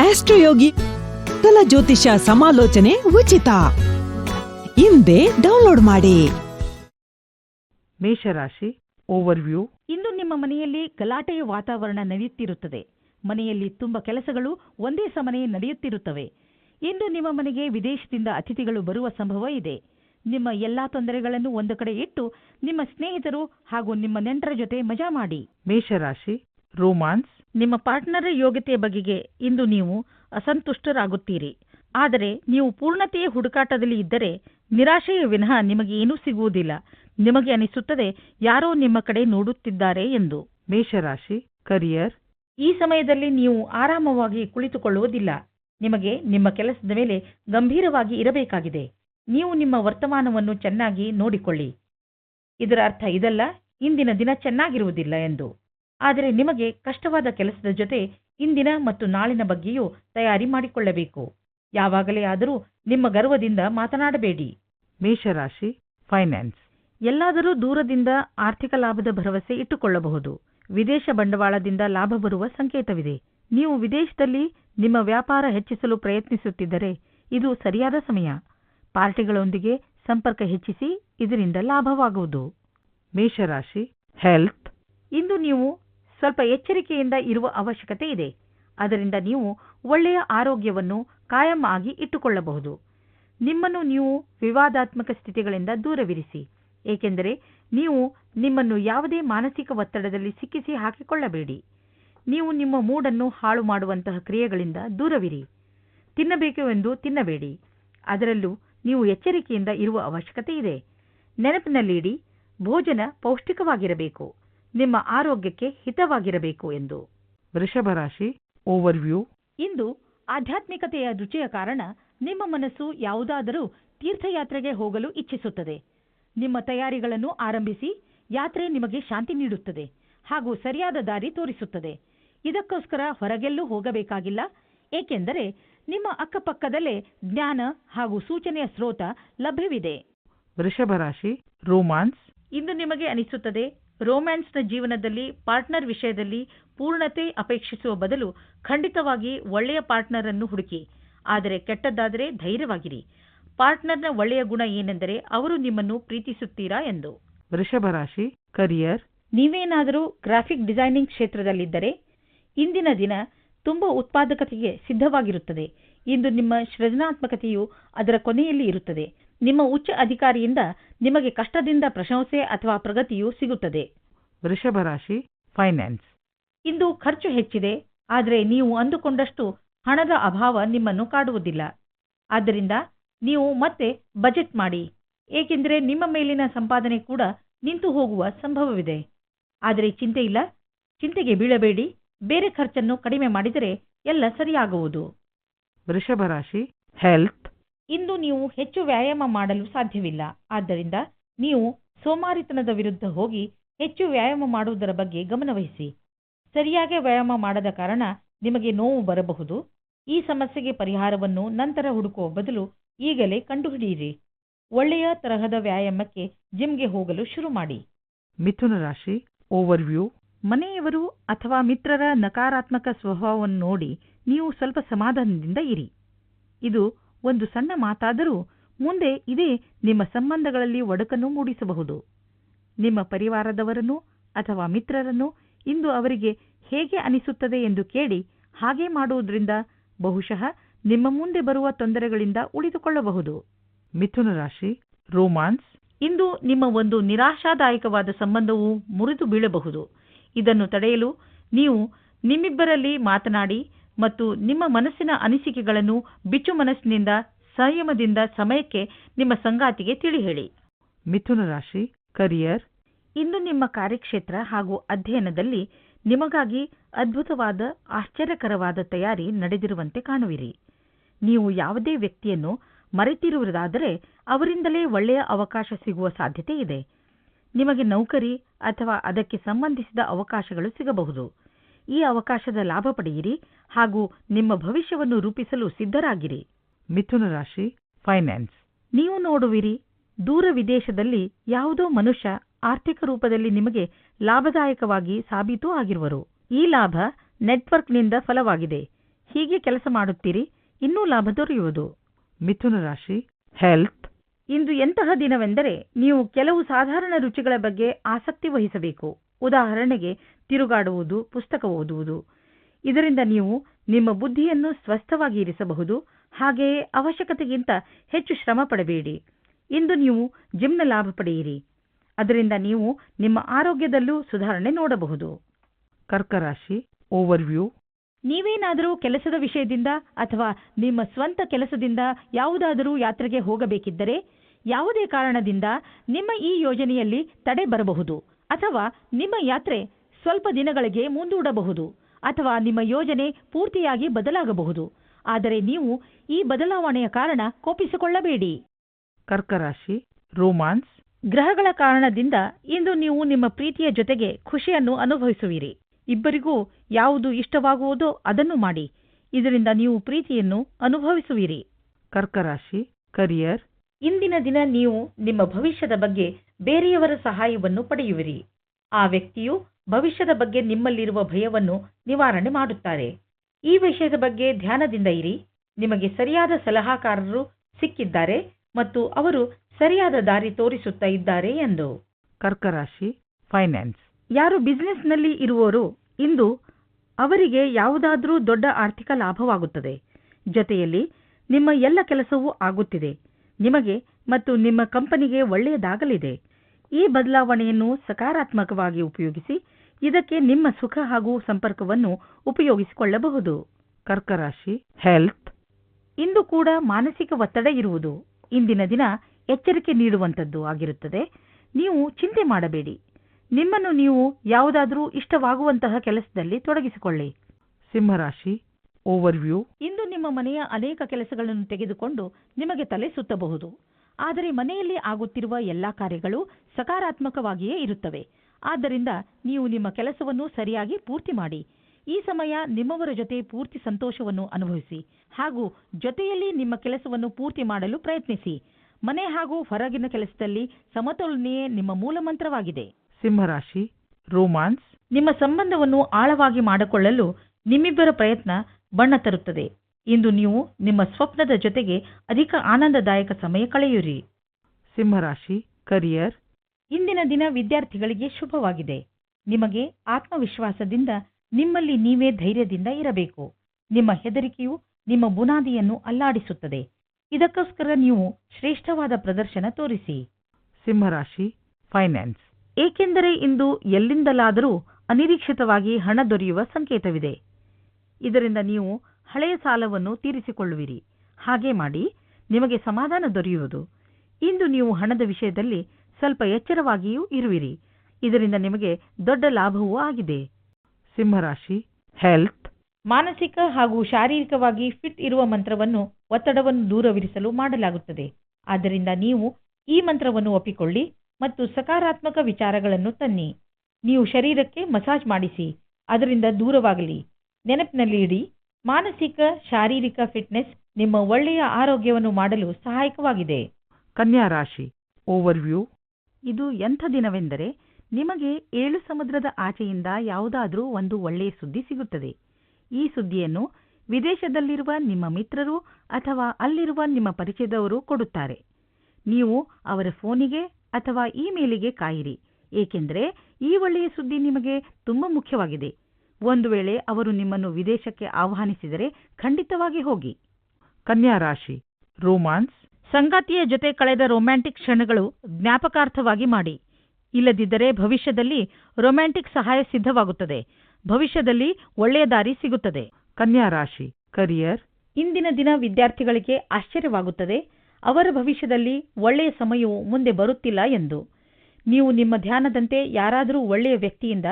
ಆಸ್ಟ್ರೋಯೋಗಿ ಕಲ ಜ್ಯೋತಿಷ ಸಮಾಲೋಚನೆ ಉಚಿತ. ಹಿಂದೆ ಡೌನ್ಲೋಡ್ ಮಾಡಿ. ಮೇಷರಾಶಿ ಓವರ್ವ್ಯೂ. ಇಂದು ನಿಮ್ಮ ಮನೆಯಲ್ಲಿ ಗಲಾಟೆಯ ವಾತಾವರಣ ನಡೆಯುತ್ತಿರುತ್ತದೆ ಮನೆಯಲ್ಲಿ ತುಂಬ ಕೆಲಸಗಳು ಒಂದೇ ಸಮನೆ ನಡೆಯುತ್ತಿರುತ್ತವೆ. ಇಂದು ನಿಮ್ಮ ಮನೆಗೆ ವಿದೇಶದಿಂದ ಅತಿಥಿಗಳು ಬರುವ ಸಂಭವ ಇದೆ. ನಿಮ್ಮ ಎಲ್ಲಾ ತೊಂದರೆಗಳನ್ನು ಒಂದು ಕಡೆ ಇಟ್ಟು ನಿಮ್ಮ ಸ್ನೇಹಿತರು ಹಾಗೂ ನಿಮ್ಮ ನೆಂಟರ ಜೊತೆ ಮಜಾ ಮಾಡಿ. ಮೇಷರಾಶಿ ರೋಮಾನ್ಸ್ ನಿಮ್ಮ ಪಾರ್ಟ್ನರ್ ಯೋಗ್ಯತೆಯ ಬಗೆಗೆ ಇಂದು ನೀವು ಅಸಂತುಷ್ಟರಾಗುತ್ತೀರಿ. ಆದರೆ ನೀವು ಪೂರ್ಣತೆಯ ಹುಡುಕಾಟದಲ್ಲಿ ಇದ್ದರೆ ನಿರಾಶೆಯ ವಿನಃ ನಿಮಗೆ ಏನೂ ಸಿಗುವುದಿಲ್ಲ. ನಿಮಗೆ ಅನಿಸುತ್ತದೆ ಯಾರೋ ನಿಮ್ಮ ಕಡೆ ನೋಡುತ್ತಿದ್ದಾರೆ ಎಂದು. ಮೇಷರಾಶಿ ಕರಿಯರ್. ಈ ಸಮಯದಲ್ಲಿ ನೀವು ಆರಾಮವಾಗಿ ಕುಳಿತುಕೊಳ್ಳುವುದಿಲ್ಲ. ನಿಮಗೆ ನಿಮ್ಮ ಕೆಲಸದ ಮೇಲೆ ಗಂಭೀರವಾಗಿ ಇರಬೇಕಾಗಿದೆ. ನೀವು ನಿಮ್ಮ ವರ್ತಮಾನವನ್ನು ಚೆನ್ನಾಗಿ ನೋಡಿಕೊಳ್ಳಿ. ಇದರ ಅರ್ಥ ಇದಲ್ಲ ಇಂದಿನ ದಿನ ಚೆನ್ನಾಗಿರುವುದಿಲ್ಲ ಎಂದು. ಆದರೆ ನಿಮಗೆ ಕಷ್ಟವಾದ ಕೆಲಸದ ಜೊತೆ ಇಂದಿನ ಮತ್ತು ನಾಳಿನ ಬಗ್ಗೆಯೂ ತಯಾರಿ ಮಾಡಿಕೊಳ್ಳಬೇಕು. ಯಾವಾಗಲೇ ಆದರೂ ನಿಮ್ಮ ಗರ್ವದಿಂದ ಮಾತನಾಡಬೇಡಿ. ಮೇಷರಾಶಿ ಫೈನಾನ್ಸ್ ಎಲ್ಲಾದರೂ ದೂರದಿಂದ ಆರ್ಥಿಕ ಲಾಭದ ಭರವಸೆ ಇಟ್ಟುಕೊಳ್ಳಬಹುದು. ವಿದೇಶ ಬಂಡವಾಳದಿಂದ ಲಾಭ ಬರುವ ಸಂಕೇತವಿದೆ. ನೀವು ವಿದೇಶದಲ್ಲಿ ನಿಮ್ಮ ವ್ಯಾಪಾರ ಹೆಚ್ಚಿಸಲು ಪ್ರಯತ್ನಿಸುತ್ತಿದ್ದರೆ ಇದು ಸರಿಯಾದ ಸಮಯ. ಪಾರ್ಟಿಗಳೊಂದಿಗೆ ಸಂಪರ್ಕ ಹೆಚ್ಚಿಸಿ ಇದರಿಂದ ಲಾಭವಾಗುವುದು. ಮೇಷರಾಶಿ ಹೆಲ್ತ್ ಇಂದು ನೀವು ಸ್ವಲ್ಪ ಎಚ್ಚರಿಕೆಯಿಂದ ಇರುವ ಅವಶ್ಯಕತೆ ಇದೆ. ಅದರಿಂದ ನೀವು ಒಳ್ಳೆಯ ಆರೋಗ್ಯವನ್ನು ಕಾಯಂ ಆಗಿ ಇಟ್ಟುಕೊಳ್ಳಬಹುದು. ನಿಮ್ಮನ್ನು ನೀವು ವಿವಾದಾತ್ಮಕ ಸ್ಥಿತಿಗಳಿಂದ ದೂರವಿರಿಸಿ. ಏಕೆಂದರೆ ನೀವು ನಿಮ್ಮನ್ನು ಯಾವುದೇ ಮಾನಸಿಕ ಒತ್ತಡದಲ್ಲಿ ಸಿಕ್ಕಿಸಿ ಹಾಕಿಕೊಳ್ಳಬೇಡಿ. ನೀವು ನಿಮ್ಮ ಮೂಡನ್ನು ಹಾಳು ಮಾಡುವಂತಹ ಕ್ರಿಯೆಗಳಿಂದ ದೂರವಿರಿ. ತಿನ್ನಬೇಕು ಎಂದು ತಿನ್ನಬೇಡಿ. ಅದರಲ್ಲೂ ನೀವು ಎಚ್ಚರಿಕೆಯಿಂದ ಇರುವ ಅವಶ್ಯಕತೆ ಇದೆ. ನೆನಪಿನಲ್ಲಿಡಿ, ಭೋಜನ ಪೌಷ್ಟಿಕವಾಗಿರಬೇಕು. ನಿಮ್ಮ ಆರೋಗ್ಯಕ್ಕೆ ಹಿತವಾಗಿರಬೇಕು ಎಂದು. ವೃಷಭ ರಾಶಿ ಓವರ್ವ್ಯೂ ಇಂದು ಆಧ್ಯಾತ್ಮಿಕತೆಯ ರುಚಿಯ ಕಾರಣ ನಿಮ್ಮ ಮನಸ್ಸು ಯಾವುದಾದರೂ ತೀರ್ಥಯಾತ್ರೆಗೆ ಹೋಗಲು ಇಚ್ಛಿಸುತ್ತದೆ. ನಿಮ್ಮ ತಯಾರಿಗಳನ್ನು ಆರಂಭಿಸಿ ಯಾತ್ರೆ ನಿಮಗೆ ಶಾಂತಿ ನೀಡುತ್ತದೆ ಹಾಗೂ ಸರಿಯಾದ ದಾರಿ ತೋರಿಸುತ್ತದೆ. ಇದಕ್ಕೋಸ್ಕರ ಹೊರಗೆಲ್ಲೂ ಹೋಗಬೇಕಾಗಿಲ್ಲ ಏಕೆಂದರೆ ನಿಮ್ಮ ಅಕ್ಕಪಕ್ಕದಲ್ಲೇ ಜ್ಞಾನ ಹಾಗೂ ಸೂಚನೆಯ ಸ್ರೋತ ಲಭ್ಯವಿದೆ. ವೃಷಭ ರಾಶಿ ರೋಮಾನ್ಸ್ ಇಂದು ನಿಮಗೆ ಅನಿಸುತ್ತದೆ ರೋಮ್ಯಾನ್ಸ್ನ ಜೀವನದಲ್ಲಿ ಪಾರ್ಟ್ನರ್ ವಿಷಯದಲ್ಲಿ ಪೂರ್ಣತೆ ಅಪೇಕ್ಷಿಸುವ ಬದಲು ಖಂಡಿತವಾಗಿ ಒಳ್ಳೆಯ ಪಾರ್ಟ್ನರ್ ಅನ್ನು ಹುಡುಕಿ. ಆದರೆ ಕೆಟ್ಟದ್ದಾದರೆ ಧೈರ್ಯವಾಗಿರಿ. ಪಾರ್ಟ್ನರ್ನ ಒಳ್ಳೆಯ ಗುಣ ಏನೆಂದರೆ ಅವರು ನಿಮ್ಮನ್ನು ಪ್ರೀತಿಸುತ್ತೀರಾ ಎಂದು. ವೃಷಭ ರಾಶಿ ಕರಿಯರ್. ನೀವೇನಾದರೂ ಗ್ರಾಫಿಕ್ ಡಿಸೈನಿಂಗ್ ಕ್ಷೇತ್ರದಲ್ಲಿದ್ದರೆ ಇಂದಿನ ದಿನ ತುಂಬ ಉತ್ಪಾದಕತೆಗೆ ಸಿದ್ಧವಾಗಿರುತ್ತದೆ. ಇಂದು ನಿಮ್ಮ ಸೃಜನಾತ್ಮಕತೆಯು ಅದರ ಕೊನೆಯಲ್ಲಿ ಇರುತ್ತದೆ. ನಿಮ್ಮ ಉಚ್ಚ ಅಧಿಕಾರಿಯಿಂದ ನಿಮಗೆ ಕಷ್ಟದಿಂದ ಪ್ರಶಂಸೆ ಅಥವಾ ಪ್ರಗತಿಯು ಸಿಗುತ್ತದೆ. ವೃಷಭ ರಾಶಿ ಫೈನಾನ್ಸ್ ಇಂದು ಖರ್ಚು ಹೆಚ್ಚಿದೆ ಆದರೆ ನೀವು ಅಂದುಕೊಂಡಷ್ಟು ಹಣದ ಅಭಾವ ನಿಮ್ಮನ್ನು ಕಾಡುವುದಿಲ್ಲ. ಆದ್ದರಿಂದ ನೀವು ಮತ್ತೆ ಬಜೆಟ್ ಮಾಡಿ ಏಕೆಂದರೆ ನಿಮ್ಮ ಮೇಲಿನ ಸಂಪಾದನೆ ಕೂಡ ನಿಂತು ಹೋಗುವ ಸಂಭವವಿದೆ. ಆದರೆ ಚಿಂತೆ ಇಲ್ಲ ಚಿಂತೆಗೆ ಬೀಳಬೇಡಿ ಬೇರೆ ಖರ್ಚನ್ನು ಕಡಿಮೆ ಮಾಡಿದರೆ ಎಲ್ಲ ಸರಿಯಾಗುವುದು. ವೃಷಭ ರಾಶಿ ಹೆಲ್ತ್ ಇಂದು ನೀವು ಹೆಚ್ಚು ವ್ಯಾಯಾಮ ಮಾಡಲು ಸಾಧ್ಯವಿಲ್ಲ. ಆದ್ದರಿಂದ ನೀವು ಸೋಮಾರಿತನದ ವಿರುದ್ಧ ಹೋಗಿ ಹೆಚ್ಚು ವ್ಯಾಯಾಮ ಮಾಡುವುದರ ಬಗ್ಗೆ ಗಮನವಹಿಸಿ. ಸರಿಯಾಗಿ ವ್ಯಾಯಾಮ ಮಾಡದ ಕಾರಣ ನಿಮಗೆ ನೋವು ಬರಬಹುದು. ಈ ಸಮಸ್ಯೆಗೆ ಪರಿಹಾರವನ್ನು ನಂತರ ಹುಡುಕುವ ಬದಲು ಈಗಲೇ ಕಂಡುಹಿಡಿಯಿರಿ. ಒಳ್ಳೆಯ ತರಹದ ವ್ಯಾಯಾಮಕ್ಕೆ ಜಿಮ್ಗೆ ಹೋಗಲು ಶುರು ಮಾಡಿ. ಮಿಥುನ ರಾಶಿ ಓವರ್ವ್ಯೂ ಮನೆಯವರು ಅಥವಾ ಮಿತ್ರರ ನಕಾರಾತ್ಮಕ ಸ್ವಭಾವವನ್ನು ನೋಡಿ ನೀವು ಸ್ವಲ್ಪ ಸಮಾಧಾನದಿಂದ ಇರಿ. ಇದು ಒಂದು ಸಣ್ಣ ಮಾತಾದರೂ ಮುಂದೆ ಇದೇ ನಿಮ್ಮ ಸಂಬಂಧಗಳಲ್ಲಿ ಒಡಕನ್ನು ಮೂಡಿಸಬಹುದು. ನಿಮ್ಮ ಪರಿವಾರದವರನ್ನು ಅಥವಾ ಮಿತ್ರರನ್ನು ಇಂದು ಅವರಿಗೆ ಹೇಗೆ ಅನಿಸುತ್ತದೆ ಎಂದು ಕೇಳಿ ಹಾಗೆ ಮಾಡುವುದರಿಂದ ಬಹುಶಃ ನಿಮ್ಮ ಮುಂದೆ ಬರುವ ತೊಂದರೆಗಳಿಂದ ಉಳಿದುಕೊಳ್ಳಬಹುದು. ಮಿಥುನ ರಾಶಿ ರೋಮಾನ್ಸ್. ಇಂದು ನಿಮ್ಮ ಒಂದು ನಿರಾಶಾದಾಯಕವಾದ ಸಂಬಂಧವು ಮುರಿದು ಬೀಳಬಹುದು. ಇದನ್ನು ತಡೆಯಲು ನೀವು ನಿಮ್ಮಿಬ್ಬರಲ್ಲಿ ಮಾತನಾಡಿ ಮತ್ತು ನಿಮ್ಮ ಮನಸ್ಸಿನ ಅನಿಸಿಕೆಗಳನ್ನು ಬಿಚ್ಚು ಮನಸ್ಸಿನಿಂದ ಸಂಯಮದಿಂದ ಸಮಯಕ್ಕೆ ನಿಮ್ಮ ಸಂಗಾತಿಗೆ ತಿಳಿ ಹೇಳಿ ಮಿಥುನ ರಾಶಿ ಕರಿಯರ್ ಇಂದು ನಿಮ್ಮ ಕಾರ್ಯಕ್ಷೇತ್ರ ಹಾಗೂ ಅಧ್ಯಯನದಲ್ಲಿ ನಿಮಗಾಗಿ ಅದ್ಭುತವಾದ ಆಶ್ಚರ್ಯಕರವಾದ ತಯಾರಿ ನಡೆದಿರುವಂತೆ ಕಾಣುವಿರಿ. ನೀವು ಯಾವುದೇ ವ್ಯಕ್ತಿಯನ್ನು ಮರೆತಿರುವುದಾದರೆ ಅವರಿಂದಲೇ ಒಳ್ಳೆಯ ಅವಕಾಶ ಸಿಗುವ ಸಾಧ್ಯತೆ ಇದೆ. ನಿಮಗೆ ನೌಕರಿ ಅಥವಾ ಅದಕ್ಕೆ ಸಂಬಂಧಿಸಿದ ಅವಕಾಶಗಳು ಸಿಗಬಹುದು. ಈ ಅವಕಾಶದ ಲಾಭ ಪಡೆಯಿರಿ ಹಾಗೂ ನಿಮ್ಮ ಭವಿಷ್ಯವನ್ನು ರೂಪಿಸಲು ಸಿದ್ಧರಾಗಿರಿ. ಮಿಥುನ ರಾಶಿ ಫೈನಾನ್ಸ್ ನೀವು ನೋಡುವಿರಿ ದೂರ ವಿದೇಶದಲ್ಲಿ ಯಾವುದೋ ಮನುಷ್ಯ ಆರ್ಥಿಕ ರೂಪದಲ್ಲಿ ನಿಮಗೆ ಲಾಭದಾಯಕವಾಗಿ ಸಾಬೀತು ಆಗಿರುವರು. ಈ ಲಾಭ ನೆಟ್ವರ್ಕ್ನಿಂದ ಫಲವಾಗಿದೆ. ಹೀಗೆ ಕೆಲಸ ಮಾಡುತ್ತೀರಿ ಇನ್ನೂ ಲಾಭ ದೊರೆಯುವುದು. ಮಿಥುನ ರಾಶಿ ಹೆಲ್ತ್ ಇಂದು ಎಂತಹ ದಿನವೆಂದರೆ ನೀವು ಕೆಲವು ಸಾಧಾರಣ ರುಚಿಗಳ ಬಗ್ಗೆ ಆಸಕ್ತಿ ವಹಿಸಬೇಕು. ಉದಾಹರಣೆಗೆ ತಿರುಗಾಡುವುದು ಪುಸ್ತಕ ಓದುವುದು. ಇದರಿಂದ ನೀವು ನಿಮ್ಮ ಬುದ್ಧಿಯನ್ನು ಸ್ವಸ್ಥವಾಗಿ ಇರಿಸಬಹುದು ಹಾಗೆಯೇ ಅವಶ್ಯಕತೆಗಿಂತ ಹೆಚ್ಚು ಶ್ರಮ ಪಡಬೇಡಿ. ಇಂದು ನೀವು ಜಿಮ್ನ ಲಾಭ ಪಡೆಯಿರಿ. ಅದರಿಂದ ನೀವು ನಿಮ್ಮ ಆರೋಗ್ಯದಲ್ಲೂ ಸುಧಾರಣೆ ನೋಡಬಹುದು. ಕರ್ಕರಾಶಿ ಓವರ್ವ್ಯೂ. ನೀವೇನಾದರೂ ಕೆಲಸದ ವಿಷಯದಿಂದ ಅಥವಾ ನಿಮ್ಮ ಸ್ವಂತ ಕೆಲಸದಿಂದ ಯಾವುದಾದರೂ ಯಾತ್ರೆಗೆ ಹೋಗಬೇಕಿದ್ದರೆ ಯಾವುದೇ ಕಾರಣದಿಂದ ನಿಮ್ಮ ಈ ಯೋಜನೆಯಲ್ಲಿ ತಡೆ ಬರಬಹುದು. ಅಥವಾ ನಿಮ್ಮ ಯಾತ್ರೆ ಸ್ವಲ್ಪ ದಿನಗಳಿಗೆ ಮುಂದೂಡಬಹುದು ಅಥವಾ ನಿಮ್ಮ ಯೋಜನೆ ಪೂರ್ತಿಯಾಗಿ ಬದಲಾಗಬಹುದು. ಆದರೆ ನೀವು ಈ ಬದಲಾವಣೆಯ ಕಾರಣ ಕೋಪಿಸಿಕೊಳ್ಳಬೇಡಿ. ಕರ್ಕರಾಶಿ ರೋಮಾನ್ಸ್. ಗ್ರಹಗಳ ಕಾರಣದಿಂದ ಇಂದು ನೀವು ನಿಮ್ಮ ಪ್ರೀತಿಯ ಜೊತೆಗೆ ಖುಷಿಯನ್ನು ಅನುಭವಿಸುವಿರಿ. ಇಬ್ಬರಿಗೂ ಯಾವುದು ಇಷ್ಟವಾಗುವುದೋ ಅದನ್ನು ಮಾಡಿ. ಇದರಿಂದ ನೀವು ಪ್ರೀತಿಯನ್ನು ಅನುಭವಿಸುವಿರಿ. ಕರ್ಕರಾಶಿ ಕರಿಯರ್. ಇಂದಿನ ದಿನ ನೀವು ನಿಮ್ಮ ಭವಿಷ್ಯದ ಬಗ್ಗೆ ಬೇರೆಯವರ ಸಹಾಯವನ್ನು ಪಡೆಯುವಿರಿ. ಆ ವ್ಯಕ್ತಿಯು ಭವಿಷ್ಯದ ಬಗ್ಗೆ ನಿಮ್ಮಲ್ಲಿರುವ ಭಯವನ್ನು ನಿವಾರಣೆ ಮಾಡುತ್ತಾರೆ. ಈ ವಿಷಯದ ಬಗ್ಗೆ ಧ್ಯಾನದಿಂದ ಇರಿ. ನಿಮಗೆ ಸರಿಯಾದ ಸಲಹಾಕಾರರು ಸಿಕ್ಕಿದ್ದಾರೆ ಮತ್ತು ಅವರು ಸರಿಯಾದ ದಾರಿ ತೋರಿಸುತ್ತಾ ಇದ್ದಾರೆ ಎಂದು. ಕರ್ಕರಾಶಿ ಫೈನಾನ್ಸ್. ಯಾರು ಬಿಸಿನೆಸ್ನಲ್ಲಿ ಇರುವವರು ಇಂದು ಅವರಿಗೆ ಯಾವುದಾದರೂ ದೊಡ್ಡ ಆರ್ಥಿಕ ಲಾಭವಾಗುತ್ತದೆ. ಜೊತೆಯಲ್ಲಿ ನಿಮ್ಮ ಎಲ್ಲ ಕೆಲಸವೂ ಆಗುತ್ತಿದೆ. ನಿಮಗೆ ಮತ್ತು ನಿಮ್ಮ ಕಂಪನಿಗೆ ಒಳ್ಳೆಯದಾಗಲಿದೆ. ಈ ಬದಲಾವಣೆಯನ್ನು ಸಕಾರಾತ್ಮಕವಾಗಿ ಉಪಯೋಗಿಸಿ ಇದಕ್ಕೆ ನಿಮ್ಮ ಸುಖ ಹಾಗೂ ಸಂಪರ್ಕವನ್ನು ಉಪಯೋಗಿಸಿಕೊಳ್ಳಬಹುದು. ಕರ್ಕರಾಶಿ ಹೆಲ್ತ್ ಇಂದು ಕೂಡ ಮಾನಸಿಕ ಒತ್ತಡ ಇರುವುದು ಇಂದಿನ ದಿನ ಎಚ್ಚರಿಕೆ ನೀಡುವಂತದ್ದು ಆಗಿರುತ್ತದೆ. ನೀವು ಚಿಂತೆ ಮಾಡಬೇಡಿ. ನಿಮ್ಮನ್ನು ನೀವು ಯಾವುದಾದರೂ ಇಷ್ಟವಾಗುವಂತಹ ಕೆಲಸದಲ್ಲಿ ತೊಡಗಿಸಿಕೊಳ್ಳಿ. ಸಿಂಹರಾಶಿ ಓವರ್ವ್ಯೂ ಇಂದು ನಿಮ್ಮ ಮನೆಯ ಅನೇಕ ಕೆಲಸಗಳನ್ನು ತೆಗೆದುಕೊಂಡು ನಿಮಗೆ ತಲೆ ಸುತ್ತಬಹುದು. ಆದರೆ ಮನೆಯಲ್ಲಿ ಆಗುತ್ತಿರುವ ಎಲ್ಲಾ ಕಾರ್ಯಗಳು ಸಕಾರಾತ್ಮಕವಾಗಿಯೇ ಇರುತ್ತವೆ. ಆದ್ದರಿಂದ ನೀವು ನಿಮ್ಮ ಕೆಲಸವನ್ನು ಸರಿಯಾಗಿ ಪೂರ್ತಿ ಮಾಡಿ. ಈ ಸಮಯ ನಿಮ್ಮವರ ಜೊತೆ ಪೂರ್ತಿ ಸಂತೋಷವನ್ನು ಅನುಭವಿಸಿ ಹಾಗೂ ಜೊತೆಯಲ್ಲಿ ನಿಮ್ಮ ಕೆಲಸವನ್ನು ಪೂರ್ತಿ ಮಾಡಲು ಪ್ರಯತ್ನಿಸಿ. ಮನೆ ಹಾಗೂ ಹೊರಗಿನ ಕೆಲಸದಲ್ಲಿ ಸಮತೋಲನೆಯೇ ನಿಮ್ಮ ಮೂಲಮಂತ್ರವಾಗಿದೆ ಸಿಂಹರಾಶಿ ರೋಮಾನ್ಸ್. ನಿಮ್ಮ ಸಂಬಂಧವನ್ನು ಆಳವಾಗಿ ಮಾಡಿಕೊಳ್ಳಲು ನಿಮ್ಮಿಬ್ಬರ ಪ್ರಯತ್ನ ಬಣ್ಣ ತರುತ್ತದೆ. ಇಂದು ನೀವು ನಿಮ್ಮ ಸ್ವಪ್ನದ ಜೊತೆಗೆ ಅಧಿಕ ಆನಂದದಾಯಕ ಸಮಯ ಕಳೆಯುರಿ ಸಿಂಹರಾಶಿ ಕರಿಯರ್ ಇಂದಿನ ದಿನ ವಿದ್ಯಾರ್ಥಿಗಳಿಗೆ ಶುಭವಾಗಿದೆ. ನಿಮಗೆ ಆತ್ಮವಿಶ್ವಾಸದಿಂದ ನಿಮ್ಮಲ್ಲಿ ನೀವೇ ಧೈರ್ಯದಿಂದ ಇರಬೇಕು. ನಿಮ್ಮ ಹೆದರಿಕೆಯು ನಿಮ್ಮ ಬುನಾದಿಯನ್ನು ಅಲ್ಲಾಡಿಸುತ್ತದೆ. ಇದಕ್ಕೋಸ್ಕರ ನೀವು ಶ್ರೇಷ್ಠವಾದ ಪ್ರದರ್ಶನ ತೋರಿಸಿ. ಸಿಂಹರಾಶಿ ಫೈನಾನ್ಸ್ ಏಕೆಂದರೆ ಇಂದು ಎಲ್ಲಿಂದಲಾದರೂ ಅನಿರೀಕ್ಷಿತವಾಗಿ ಹಣ ದೊರೆಯುವ ಸಂಕೇತವಿದೆ. ಇದರಿಂದ ನೀವು ಹಳೆಯ ಸಾಲವನ್ನು ತೀರಿಸಿಕೊಳ್ಳುವಿರಿ. ಹಾಗೆ ಮಾಡಿ ನಿಮಗೆ ಸಮಾಧಾನ ದೊರೆಯುವುದು. ಇಂದು ನೀವು ಹಣದ ವಿಷಯದಲ್ಲಿ ಸ್ವಲ್ಪ ಎಚ್ಚರವಾಗಿಯೂ ಇರುವಿರಿ. ಇದರಿಂದ ನಿಮಗೆ ದೊಡ್ಡ ಲಾಭವೂ ಆಗಿದೆ. ಸಿಂಹರಾಶಿ ಹೆಲ್ತ್ ಮಾನಸಿಕ ಹಾಗೂ ಶಾರೀರಿಕವಾಗಿ ಫಿಟ್ ಇರುವ ಮಂತ್ರವನ್ನು ಒತ್ತಡವನ್ನು ದೂರವಿರಿಸಲು ಮಾಡಲಾಗುತ್ತದೆ. ಆದ್ದರಿಂದ ನೀವು ಈ ಮಂತ್ರವನ್ನು ಒಪ್ಪಿಕೊಳ್ಳಿ ಮತ್ತು ಸಕಾರಾತ್ಮಕ ವಿಚಾರಗಳನ್ನು ತನ್ನಿ. ನೀವು ಶರೀರಕ್ಕೆ ಮಸಾಜ್ ಮಾಡಿಸಿ ಅದರಿಂದ ದೂರವಾಗಲಿ. ನೆನಪಿನಲ್ಲಿ ಇಡಿ ಮಾನಸಿಕ, ಶಾರೀರಿಕ ಫಿಟ್ನೆಸ್ ನಿಮ್ಮ ಒಳ್ಳೆಯ ಆರೋಗ್ಯವನ್ನು ಮಾಡಲು ಸಹಾಯಕವಾಗಿದೆ. ಕನ್ಯಾ ರಾಶಿ ಓವರ್ವ್ಯೂ ಇದು ಎಂಥ ದಿನವೆಂದರೆ ನಿಮಗೆ ಏಳು ಸಮುದ್ರದ ಆಚೆಯಿಂದ ಯಾವುದಾದರೂ ಒಂದು ಒಳ್ಳೆಯ ಸುದ್ದಿ ಸಿಗುತ್ತದೆ. ಈ ಸುದ್ದಿಯನ್ನು ವಿದೇಶದಲ್ಲಿರುವ ನಿಮ್ಮ ಮಿತ್ರರು ಅಥವಾ ಅಲ್ಲಿರುವ ನಿಮ್ಮ ಪರಿಚಯದವರು ಕೊಡುತ್ತಾರೆ. ನೀವು ಅವರ ಫೋನಿಗೆ ಅಥವಾ ಇಮೇಲಿಗೆ ಕಾಯಿರಿ, ಏಕೆಂದರೆ ಈ ಒಳ್ಳೆಯ ಸುದ್ದಿ ನಿಮಗೆ ತುಂಬ ಮುಖ್ಯವಾಗಿದೆ. ಒಂದು ವೇಳೆ ಅವರು ನಿಮ್ಮನ್ನು ವಿದೇಶಕ್ಕೆ ಆಹ್ವಾನಿಸಿದರೆ ಖಂಡಿತವಾಗಿ ಹೋಗಿ. ಕನ್ಯಾ ರಾಶಿ, ರೋಮಾನ್ಸ್. ಸಂಗಾತಿಯ ಜೊತೆ ಕಳೆದ ರೊಮ್ಯಾಂಟಿಕ್ ಕ್ಷಣಗಳು ಜ್ಞಾಪಕಾರ್ಥವಾಗಿ ಮಾಡಿ. ಇಲ್ಲದಿದ್ದರೆ ಭವಿಷ್ಯದಲ್ಲಿ ರೊಮ್ಯಾಂಟಿಕ್ ಸಹಾಯ ಸಿದ್ಧವಾಗುತ್ತದೆ. ಭವಿಷ್ಯದಲ್ಲಿ ಒಳ್ಳೆಯ ದಾರಿ ಸಿಗುತ್ತದೆ. ಕನ್ಯಾ ರಾಶಿ ಕರಿಯರ್ ಇಂದಿನ ದಿನ ವಿದ್ಯಾರ್ಥಿಗಳಿಗೆ ಆಶ್ಚರ್ಯವಾಗುತ್ತದೆ. ಅವರ ಭವಿಷ್ಯದಲ್ಲಿ ಒಳ್ಳೆಯ ಸಮಯವು ಮುಂದೆ ಬರುತ್ತಿಲ್ಲ ಎಂದು. ನೀವು ನಿಮ್ಮ ಧ್ಯಾನದಂತೆ ಯಾರಾದರೂ ಒಳ್ಳೆಯ ವ್ಯಕ್ತಿಯಿಂದ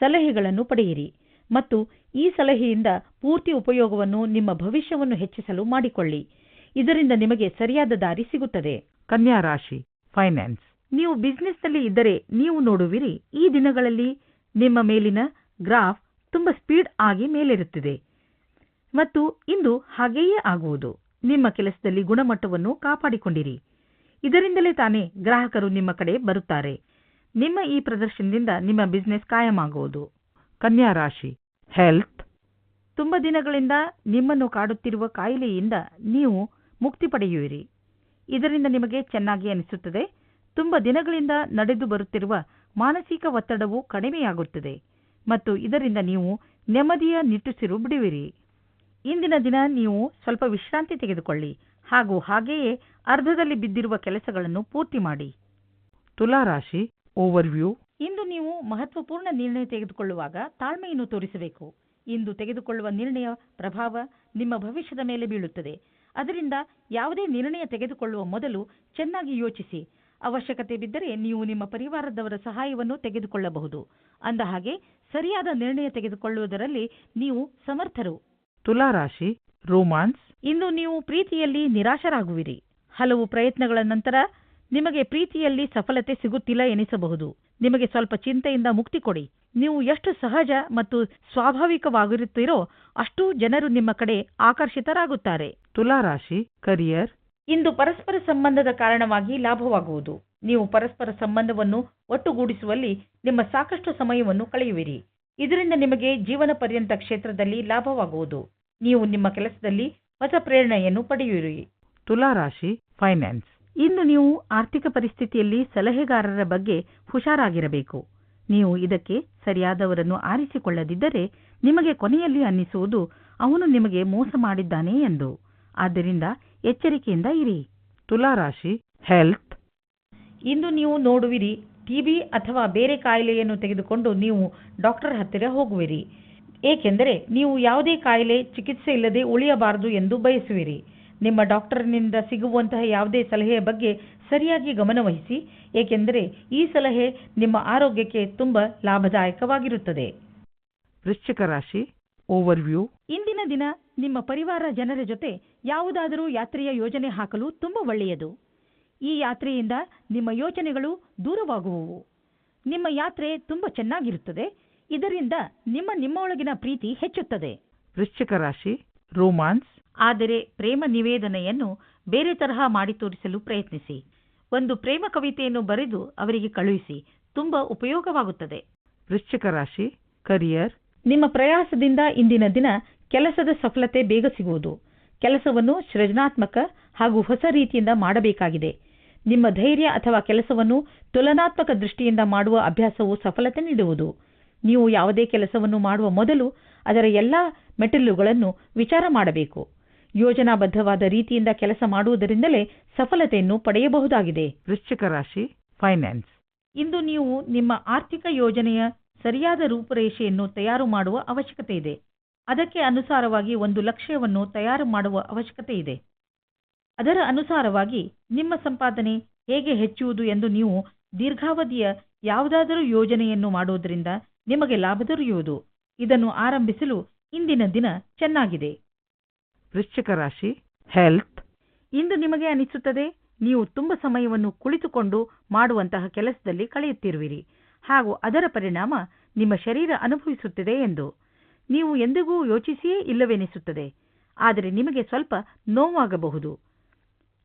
ಸಲಹೆಗಳನ್ನು ಪಡೆಯಿರಿ. ಮತ್ತು ಈ ಸಲಹೆಯಿಂದ ಪೂರ್ತಿ ಉಪಯೋಗವನ್ನು ನಿಮ್ಮ ಭವಿಷ್ಯವನ್ನು ಹೆಚ್ಚಿಸಲು ಮಾಡಿಕೊಳ್ಳಿ. ಇದರಿಂದ ನಿಮಗೆ ಸರಿಯಾದ ದಾರಿ ಸಿಗುತ್ತದೆ. ಕನ್ಯಾ ರಾಶಿ ಫೈನಾನ್ಸ್ ನೀವು ಬಿಸ್ನೆಸ್ನಲ್ಲಿ ಇದ್ದರೆ ನೀವು ನೋಡುವಿರಿ ಈ ದಿನಗಳಲ್ಲಿ ನಿಮ್ಮ ಮೇಲಿನ ಗ್ರಾಫ್ ತುಂಬಾ ಸ್ಪೀಡ್ ಆಗಿ ಮೇಲಿರುತ್ತಿದೆ. ಮತ್ತು ಇಂದು ಹಾಗೆಯೇ ಆಗುವುದು. ನಿಮ್ಮ ಕೆಲಸದಲ್ಲಿ ಗುಣಮಟ್ಟವನ್ನು ಕಾಪಾಡಿಕೊಂಡಿರಿ. ಇದರಿಂದಲೇ ತಾನೇ ಗ್ರಾಹಕರು ನಿಮ್ಮ ಕಡೆ ಬರುತ್ತಾರೆ. ನಿಮ್ಮ ಈ ಪ್ರದರ್ಶನದಿಂದ ನಿಮ್ಮ ಬಿಸ್ನೆಸ್ ಕಾಯಮಾಗುವುದು ಕನ್ಯಾ ರಾಶಿ ಹೆಲ್ತ್. ತುಂಬ ದಿನಗಳಿಂದ ನಿಮ್ಮನ್ನು ಕಾಡುತ್ತಿರುವ ಕಾಯಿಲೆಯಿಂದ ನೀವು ಮುಕ್ತಿ ಪಡೆಯುವಿರಿ. ಇದರಿಂದ ನಿಮಗೆ ಚೆನ್ನಾಗಿ ಅನಿಸುತ್ತದೆ. ತುಂಬ ದಿನಗಳಿಂದ ನಡೆದು ಬರುತ್ತಿರುವ ಮಾನಸಿಕ ಒತ್ತಡವು ಕಡಿಮೆಯಾಗುತ್ತದೆ ಮತ್ತು ಇದರಿಂದ ನೀವು ನೆಮ್ಮದಿಯ ನಿಟ್ಟುಸಿರು ಬಿಡುವಿರಿ. ಇಂದಿನ ದಿನ ನೀವು ಸ್ವಲ್ಪ ವಿಶ್ರಾಂತಿ ತೆಗೆದುಕೊಳ್ಳಿ ಹಾಗೂ ಹಾಗೆಯೇ ಅರ್ಧದಲ್ಲಿ ಬಿದ್ದಿರುವ ಕೆಲಸಗಳನ್ನು ಪೂರ್ತಿ ಮಾಡಿ. ತುಲಾ ರಾಶಿ ಓವರ್ವ್ಯೂ ಇಂದು ಮಹತ್ವಪೂರ್ಣ ನಿರ್ಣಯ ತೆಗೆದುಕೊಳ್ಳುವಾಗ ತಾಳ್ಮೆಯನ್ನು ತೋರಿಸಬೇಕು. ಇಂದು ತೆಗೆದುಕೊಳ್ಳುವ ನಿರ್ಣಯ ಪ್ರಭಾವ ನಿಮ್ಮ ಭವಿಷ್ಯದ ಮೇಲೆ ಬೀಳುತ್ತದೆ. ಅದರಿಂದ ಯಾವುದೇ ನಿರ್ಣಯ ತೆಗೆದುಕೊಳ್ಳುವ ಮೊದಲು ಚೆನ್ನಾಗಿ ಯೋಚಿಸಿ. ಅವಶ್ಯಕತೆ ಬಿದ್ದರೆ ನೀವು ನಿಮ್ಮ ಪರಿವಾರದವರ ಸಹಾಯವನ್ನು ತೆಗೆದುಕೊಳ್ಳಬಹುದು. ಅಂದ ಹಾಗೆ ಸರಿಯಾದ ನಿರ್ಣಯ ತೆಗೆದುಕೊಳ್ಳುವುದರಲ್ಲಿ ನೀವು ಸಮರ್ಥರು. ತುಲಾ ರಾಶಿ ರೋಮಾನ್ಸ್. ಇಂದು ನೀವು ಪ್ರೀತಿಯಲ್ಲಿ ನಿರಾಶರಾಗುವಿರಿ. ಹಲವು ಪ್ರಯತ್ನಗಳ ನಂತರ ನಿಮಗೆ ಪ್ರೀತಿಯಲ್ಲಿ ಸಫಲತೆ ಸಿಗುತ್ತಿಲ್ಲ ಎನಿಸಬಹುದು. ನಿಮಗೆ ಸ್ವಲ್ಪ ಚಿಂತೆಯಿಂದ ಮುಕ್ತಿ ಕೊಡಿ. ನೀವು ಎಷ್ಟು ಸಹಜ ಮತ್ತು ಸ್ವಾಭಾವಿಕವಾಗಿರುತ್ತೀರೋ ಅಷ್ಟು ಜನರು ನಿಮ್ಮ ಕಡೆ ಆಕರ್ಷಿತರಾಗುತ್ತಾರೆ. ತುಲಾ ರಾಶಿ ಕರಿಯರ್ ಇಂದು ಪರಸ್ಪರ ಸಂಬಂಧದ ಕಾರಣವಾಗಿ ಲಾಭವಾಗುವುದು. ನೀವು ಪರಸ್ಪರ ಸಂಬಂಧವನ್ನು ಒಟ್ಟುಗೂಡಿಸುವಲ್ಲಿ ನಿಮ್ಮ ಸಾಕಷ್ಟು ಸಮಯವನ್ನು ಕಳೆಯುವಿರಿ. ಇದರಿಂದ ನಿಮಗೆ ಜೀವನ ಪರ್ಯಂತ ಕ್ಷೇತ್ರದಲ್ಲಿ ಲಾಭವಾಗುವುದು. ನೀವು ನಿಮ್ಮ ಕೆಲಸದಲ್ಲಿ ಹೊಸ ಪ್ರೇರಣೆಯನ್ನು ಪಡೆಯುವಿರಿ. ತುಲಾ ರಾಶಿ ಫೈನಾನ್ಸ್ ಇಂದು ನೀವು ಆರ್ಥಿಕ ಪರಿಸ್ಥಿತಿಯಲ್ಲಿ ಸಲಹೆಗಾರರ ಬಗ್ಗೆ ಹುಷಾರಾಗಿರಬೇಕು. ನೀವು ಇದಕ್ಕೆ ಸರಿಯಾದವರನ್ನು ಆರಿಸಿಕೊಳ್ಳದಿದ್ದರೆ ನಿಮಗೆ ಕೊನೆಯಲ್ಲಿ ಅನ್ನಿಸುವುದು ಅವನು ನಿಮಗೆ ಮೋಸ ಮಾಡಿದ್ದಾನೆ ಎಂದು. ಆದ್ದರಿಂದ ಎಚ್ಚರಿಕೆಯಿಂದ ಇರಿ. ತುಲಾ ರಾಶಿ ಹೆಲ್ತ್ ಇಂದು ನೀವು ನೋಡುವಿರಿ ಟಿಬಿ ಅಥವಾ ಬೇರೆ ಕಾಯಿಲೆಯನ್ನು ತೆಗೆದುಕೊಂಡು ನೀವು ಡಾಕ್ಟರ್ ಹತ್ತಿರ ಹೋಗುವಿರಿ. ಏಕೆಂದರೆ ನೀವು ಯಾವುದೇ ಕಾಯಿಲೆ ಚಿಕಿತ್ಸೆ ಇಲ್ಲದೆ ಉಳಿಯಬಾರದು ಎಂದು ಬಯಸುವಿರಿ. ನಿಮ್ಮ ಡಾಕ್ಟರ್ನಿಂದ ಸಿಗುವಂತಹ ಯಾವುದೇ ಸಲಹೆಯ ಬಗ್ಗೆ ಸರಿಯಾಗಿ ಗಮನವಹಿಸಿ ಏಕೆಂದರೆ ಈ ಸಲಹೆ ನಿಮ್ಮ ಆರೋಗ್ಯಕ್ಕೆ ತುಂಬ ಲಾಭದಾಯಕವಾಗಿರುತ್ತದೆ. ವೃಶ್ಚಿಕ ರಾಶಿ ಓವರ್ವ್ಯೂ ಇಂದಿನ ದಿನ ನಿಮ್ಮ ಪರಿವಾರ ಜನರ ಜೊತೆ ಯಾವುದಾದರೂ ಯಾತ್ರೆಯ ಯೋಜನೆ ಹಾಕಲು ತುಂಬ ಒಳ್ಳೆಯದು. ಈ ಯಾತ್ರೆಯಿಂದ ನಿಮ್ಮ ಯೋಚನೆಗಳು ದೂರವಾಗುವವು. ನಿಮ್ಮ ಯಾತ್ರೆ ತುಂಬ ಚೆನ್ನಾಗಿರುತ್ತದೆ. ಇದರಿಂದ ನಿಮ್ಮ ನಿಮ್ಮೊಳಗಿನ ಪ್ರೀತಿ ಹೆಚ್ಚುತ್ತದೆ. ವೃಶ್ಚಿಕ ರಾಶಿ ರೋಮಾನ್ಸ್ ಆದರೆ ಪ್ರೇಮ ನಿವೇದನೆಯನ್ನು ಬೇರೆ ತರಹ ಮಾಡಿ ತೋರಿಸಲು ಪ್ರಯತ್ನಿಸಿ. ಒಂದು ಪ್ರೇಮ ಕವಿತೆಯನ್ನು ಬರೆದು ಅವರಿಗೆ ಕಳುಹಿಸಿ ತುಂಬಾ ಉಪಯೋಗವಾಗುತ್ತದೆ. ವೃಶ್ಚಿಕ ರಾಶಿ ಕರಿಯರ್ ನಿಮ್ಮ ಪ್ರಯಾಸದಿಂದ ಇಂದಿನ ದಿನ ಕೆಲಸದ ಸಫಲತೆ ಬೇಗ ಸಿಗುವುದು. ಕೆಲಸವನ್ನು ಸೃಜನಾತ್ಮಕ ಹಾಗೂ ಹೊಸ ರೀತಿಯಿಂದ ಮಾಡಬೇಕಾಗಿದೆ. ನಿಮ್ಮ ಧೈರ್ಯ ಅಥವಾ ಕೆಲಸವನ್ನು ತುಲನಾತ್ಮಕ ದೃಷ್ಟಿಯಿಂದ ಮಾಡುವ ಅಭ್ಯಾಸವು ಸಫಲತೆ ನೀಡುವುದು. ನೀವು ಯಾವುದೇ ಕೆಲಸವನ್ನು ಮಾಡುವ ಮೊದಲು ಅದರ ಎಲ್ಲಾ ಮೆಟ್ಟಿಲುಗಳನ್ನು ವಿಚಾರ ಮಾಡಬೇಕು. ಯೋಜನಾಬದ್ಧವಾದ ರೀತಿಯಿಂದ ಕೆಲಸ ಮಾಡುವುದರಿಂದಲೇ ಸಫಲತೆಯನ್ನು ಪಡೆಯಬಹುದಾಗಿದೆ. ವೃಶ್ಚಿಕ ರಾಶಿ ಫೈನಾನ್ಸ್ ಇಂದು ನೀವು ನಿಮ್ಮ ಆರ್ಥಿಕ ಯೋಜನೆಯ ಸರಿಯಾದ ರೂಪುರೇಷೆಯನ್ನು ತಯಾರು ಮಾಡುವ ಅವಶ್ಯಕತೆ ಇದೆ. ಅದಕ್ಕೆ ಅನುಸಾರವಾಗಿ ಒಂದು ಲಕ್ಷ್ಯವನ್ನು ತಯಾರು ಮಾಡುವ ಅವಶ್ಯಕತೆ ಇದೆ. ಅದರ ಅನುಸಾರವಾಗಿ ನಿಮ್ಮ ಸಂಪಾದನೆ ಹೇಗೆ ಹೆಚ್ಚುವುದು ಎಂದು ನೀವು ದೀರ್ಘಾವಧಿಯ ಯಾವುದಾದರೂ ಯೋಜನೆಯನ್ನು ಮಾಡುವುದರಿಂದ ನಿಮಗೆ ಲಾಭ ದೊರೆಯುವುದು. ಇದನ್ನು ಆರಂಭಿಸಲು ಇಂದಿನ ದಿನ ಚೆನ್ನಾಗಿದೆ. ವೃಶ್ಚಿಕ ರಾಶಿ ಹೆಲ್ತ್ ಇಂದು ನಿಮಗೆ ಅನಿಸುತ್ತದೆ ನೀವು ತುಂಬ ಸಮಯವನ್ನು ಕುಳಿತುಕೊಂಡು ಮಾಡುವಂತಹ ಕೆಲಸದಲ್ಲಿ ಕಳೆಯುತ್ತಿರುವಿರಿ. ಹಾಗೂ ಅದರ ಪರಿಣಾಮ ನಿಮ್ಮ ಶರೀರ ಅನುಭವಿಸುತ್ತಿದೆ ಎಂದು. ನೀವು ಎಂದಿಗೂ ಯೋಚಿಸಿಯೇ ಇಲ್ಲವೆನಿಸುತ್ತದೆ ಆದರೆ ನಿಮಗೆ ಸ್ವಲ್ಪ ನೋವಾಗಬಹುದು.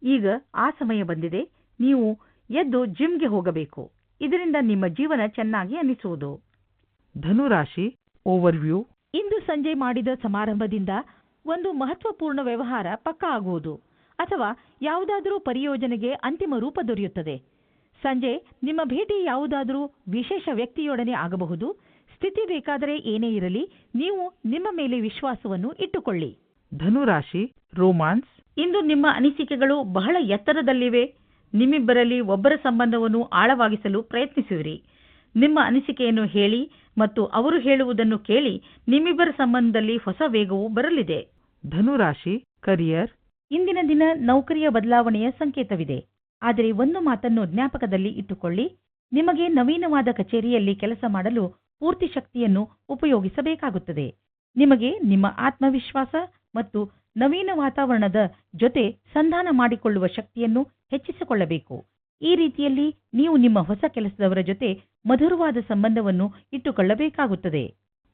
ಈಗ ಆ ಸಮಯ ಬಂದಿದೆ ನೀವು ಎದ್ದು ಜಿಮ್ಗೆ ಹೋಗಬೇಕು. ಇದರಿಂದ ನಿಮ್ಮ ಜೀವನ ಚೆನ್ನಾಗಿ ಅನಿಸುವುದು. ಧನುರಾಶಿ ಓವರ್ವ್ಯೂ ಇಂದು ಸಂಜೆ ಮಾಡಿದ ಸಮಾರಂಭದಿಂದ ಒಂದು ಮಹತ್ವಪೂರ್ಣ ವ್ಯವಹಾರ ಪಕ್ಕಾ ಆಗುವುದು ಅಥವಾ ಯಾವುದಾದರೂ ಪರಿಯೋಜನೆಗೆ ಅಂತಿಮ ರೂಪ ದೊರೆಯುತ್ತದೆ. ಸಂಜೆ ನಿಮ್ಮ ಭೇಟಿ ಯಾವುದಾದರೂ ವಿಶೇಷ ವ್ಯಕ್ತಿಯೊಡನೆ ಆಗಬಹುದು. ಸ್ಥಿತಿ ಬೇಕಾದರೆ ಏನೇ ಇರಲಿ ನೀವು ನಿಮ್ಮ ಮೇಲೆ ವಿಶ್ವಾಸವನ್ನು ಇಟ್ಟುಕೊಳ್ಳಿ. ಧನುರಾಶಿ ರೋಮಾನ್ಸ್. ಇಂದು ನಿಮ್ಮ ಅನಿಸಿಕೆಗಳು ಬಹಳ ಎತ್ತರದಲ್ಲಿವೆ. ನಿಮ್ಮಿಬ್ಬರಲ್ಲಿ ಒಬ್ಬರ ಸಂಬಂಧವನ್ನು ಆಳವಾಗಿಸಲು ಪ್ರಯತ್ನಿಸುವಿರಿ. ನಿಮ್ಮ ಅನಿಸಿಕೆಯನ್ನು ಹೇಳಿ ಮತ್ತು ಅವರು ಹೇಳುವುದನ್ನು ಕೇಳಿ ನಿಮ್ಮಿಬ್ಬರ ಸಂಬಂಧದಲ್ಲಿ ಹೊಸ ವೇಗವು ಬರಲಿದೆ. ಧನುರಾಶಿ ಕರಿಯರ್ ಇಂದಿನ ದಿನ ನೌಕರಿಯ ಬದಲಾವಣೆಯ ಸಂಕೇತವಿದೆ. ಆದರೆ ಒಂದು ಮಾತನ್ನು ಜ್ಞಾಪಕದಲ್ಲಿ ಇಟ್ಟುಕೊಳ್ಳಿ. ನಿಮಗೆ ನವೀನವಾದ ಕಚೇರಿಯಲ್ಲಿ ಕೆಲಸ ಮಾಡಲು ಪೂರ್ತಿ ಶಕ್ತಿಯನ್ನು ಉಪಯೋಗಿಸಬೇಕಾಗುತ್ತದೆ. ನಿಮಗೆ ನಿಮ್ಮ ಆತ್ಮವಿಶ್ವಾಸ ಮತ್ತು ನವೀನ ವಾತಾವರಣದ ಜೊತೆ ಸಂಧಾನ ಮಾಡಿಕೊಳ್ಳುವ ಶಕ್ತಿಯನ್ನು ಹೆಚ್ಚಿಸಿಕೊಳ್ಳಬೇಕು. ಈ ರೀತಿಯಲ್ಲಿ ನೀವು ನಿಮ್ಮ ಹೊಸ ಕೆಲಸದವರ ಜೊತೆ ಮಧುರವಾದ ಸಂಬಂಧವನ್ನು ಇಟ್ಟುಕೊಳ್ಳಬೇಕಾಗುತ್ತದೆ.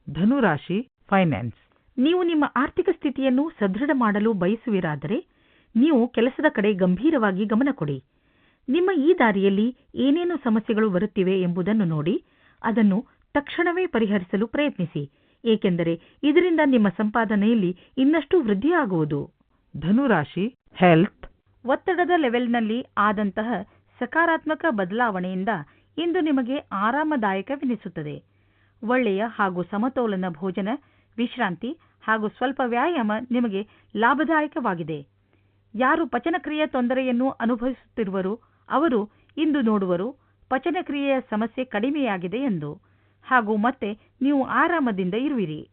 ಧನುರಾಶಿ ಫೈನಾನ್ಸ್ ನೀವು ನಿಮ್ಮ ಆರ್ಥಿಕ ಸ್ಥಿತಿಯನ್ನು ಸದೃಢ ಮಾಡಲು ಬಯಸುವಿರಾದರೆ ನೀವು ಕೆಲಸದ ಕಡೆ ಗಂಭೀರವಾಗಿ ಗಮನ ಕೊಡಿ. ನಿಮ್ಮ ಈ ದಾರಿಯಲ್ಲಿ ಏನೇನು ಸಮಸ್ಯೆಗಳು ಬರುತ್ತಿವೆ ಎಂಬುದನ್ನು ನೋಡಿ ಅದನ್ನು ತಕ್ಷಣವೇ ಪರಿಹರಿಸಲು ಪ್ರಯತ್ನಿಸಿ ಏಕೆಂದರೆ ಇದರಿಂದ ನಿಮ್ಮ ಸಂಪಾದನೆಯಲ್ಲಿ ಇನ್ನಷ್ಟು ವೃದ್ಧಿಯಾಗುವುದು. ಧನುರಾಶಿ ಹೆಲ್ತ್ ಒತ್ತಡದ ಲೆವೆಲ್ನಲ್ಲಿ ಆದಂತಹ ಸಕಾರಾತ್ಮಕ ಬದಲಾವಣೆಯಿಂದ ಇಂದು ನಿಮಗೆ ಆರಾಮದಾಯಕವೆನಿಸುತ್ತದೆ. ಒಳ್ಳೆಯ ಹಾಗೂ ಸಮತೋಲನ ಭೋಜನ ವಿಶ್ರಾಂತಿ ಹಾಗೂ ಸ್ವಲ್ಪ ವ್ಯಾಯಾಮ ನಿಮಗೆ ಲಾಭದಾಯಕವಾಗಿದೆ. ಯಾರು ಪಚನಕ್ರಿಯೆ ತೊಂದರೆಯನ್ನು ಅನುಭವಿಸುತ್ತಿರುವರು ಅವರು ಇಂದು ನೋಡುವರು ಪಚನಕ್ರಿಯೆಯ ಸಮಸ್ಯೆ ಕಡಿಮೆಯಾಗಿದೆ ಎಂದು. ಹಾಗೂ ಮತ್ತೆ ನೀವು ಆರಾಮದಿಂದ ಇರುವಿರಿ.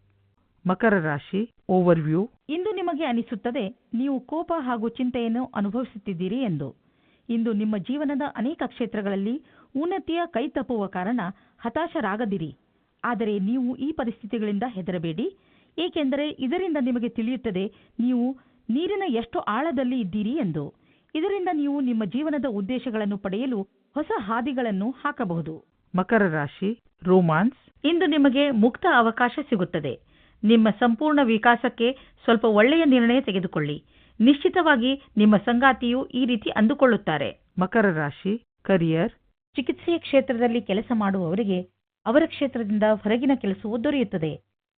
ಮಕರ ರಾಶಿ ಓವರ್ವ್ಯೂ ಇಂದು ನಿಮಗೆ ಅನಿಸುತ್ತದೆ ನೀವು ಕೋಪ ಹಾಗೂ ಚಿಂತೆಯನ್ನು ಅನುಭವಿಸುತ್ತಿದ್ದೀರಿ ಎಂದು. ಇಂದು ನಿಮ್ಮ ಜೀವನದ ಅನೇಕ ಕ್ಷೇತ್ರಗಳಲ್ಲಿ ಉನ್ನತಿಯ ಕೈತಪ್ಪುವ ಕಾರಣ ಹತಾಶರಾಗದಿರಿ. ಆದರೆ ನೀವು ಈ ಪರಿಸ್ಥಿತಿಗಳಿಂದ ಹೆದರಬೇಡಿ. ಏಕೆಂದರೆ ಇದರಿಂದ ನಿಮಗೆ ತಿಳಿಯುತ್ತದೆ ನೀವು ನೀರಿನ ಎಷ್ಟು ಆಳದಲ್ಲಿ ಇದ್ದೀರಿ ಎಂದು. ಇದರಿಂದ ನೀವು ನಿಮ್ಮ ಜೀವನದ ಉದ್ದೇಶಗಳನ್ನು ಪಡೆಯಲು ಹೊಸ ಹಾದಿಗಳನ್ನು ಹಾಕಬಹುದು. ಮಕರ ರಾಶಿ ರೋಮಾನ್ಸ್. ಇಂದು ನಿಮಗೆ ಮುಕ್ತ ಅವಕಾಶ ಸಿಗುತ್ತದೆ. ನಿಮ್ಮ ಸಂಪೂರ್ಣ ವಿಕಾಸಕ್ಕೆ ಸ್ವಲ್ಪ ಒಳ್ಳೆಯ ನಿರ್ಣಯ ತೆಗೆದುಕೊಳ್ಳಿ. ನಿಶ್ಚಿತವಾಗಿ ನಿಮ್ಮ ಸಂಗಾತಿಯು ಈ ರೀತಿ ಅಂದುಕೊಳ್ಳುತ್ತಾರೆ. ಮಕರ ರಾಶಿ ಕರಿಯರ್ ಚಿಕಿತ್ಸೆಯ ಕ್ಷೇತ್ರದಲ್ಲಿ ಕೆಲಸ ಮಾಡುವವರಿಗೆ ಅವರ ಕ್ಷೇತ್ರದಿಂದ ಹೊರಗಿನ ಕೆಲಸವು ದೊರೆಯುತ್ತದೆ.